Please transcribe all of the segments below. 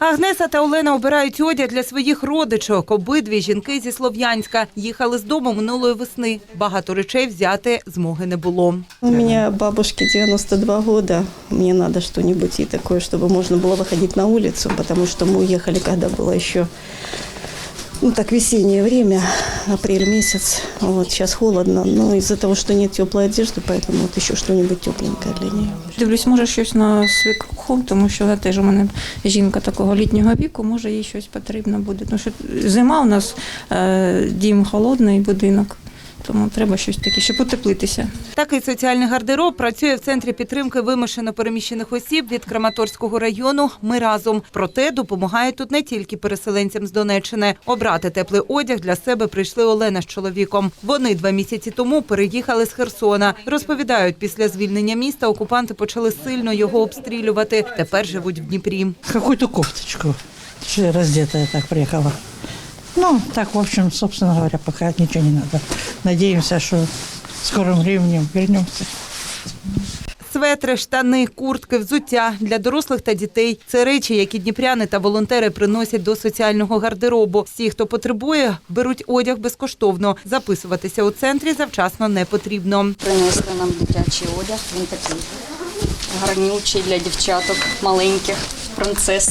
Агнеса та Олена обирають одяг для своїх родичок. Обидві жінки зі Слов'янська їхали з дому минулої весни. Багато речей взяти змоги не було. У меня бабушке 92 года. Мне надо что-нибудь и такое, чтобы можно было выходить на улицу, потому что мы уехали, когда было еще ну, так весеннее время, апрель месяц. Вот сейчас холодно, но из-за того, что нет теплой одежды, поэтому вот еще что-нибудь тепленькое для нее. Дивлюсь, може щось на свекруху, тому що вона теж у мене жінка такого літнього віку, може їй щось потрібно буде. Тому що зима у нас е, дім холодний, будинок, тому треба щось таке, щоб утеплитися. Такий соціальний гардероб працює в центрі підтримки вимушено переміщених осіб від Краматорського району. Ми разом. Проте допомагають тут не тільки переселенцям з Донеччини. Обрати теплий одяг для себе прийшли Олена з чоловіком. Вони два місяці тому переїхали з Херсона. Розповідають, після звільнення міста окупанти почали сильно його обстрілювати. Тепер живуть в Дніпрі. какую-то кофточку. Раздетая так приехала. Ну, так, в общем, собственно говоря, пока ничего не надо. Надеемся, что в скором времени вернемся. Светри, штани, куртки, взуття для дорослих та дітей це речі, які дніпряни та волонтери приносять до соціального гардеробу. Всі, хто потребує, беруть одяг безкоштовно. Записуватися у центрі завчасно не потрібно. Принесли нам дитячий одяг. Він такий гарнючий для дівчаток маленьких, принцес.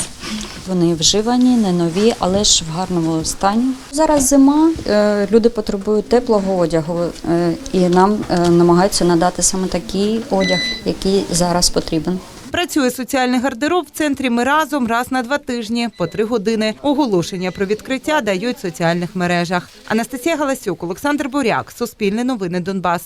Вони вживані, не нові, але ж в гарному стані. Зараз зима, е, люди потребують теплого одягу, е, і нам е, намагаються надати саме такий одяг, який зараз потрібен. Працює соціальний гардероб в центрі ми разом раз на два тижні по три години. Оголошення про відкриття дають в соціальних мережах. Анастасія Галасюк, Олександр Буряк, Суспільне новини Донбас.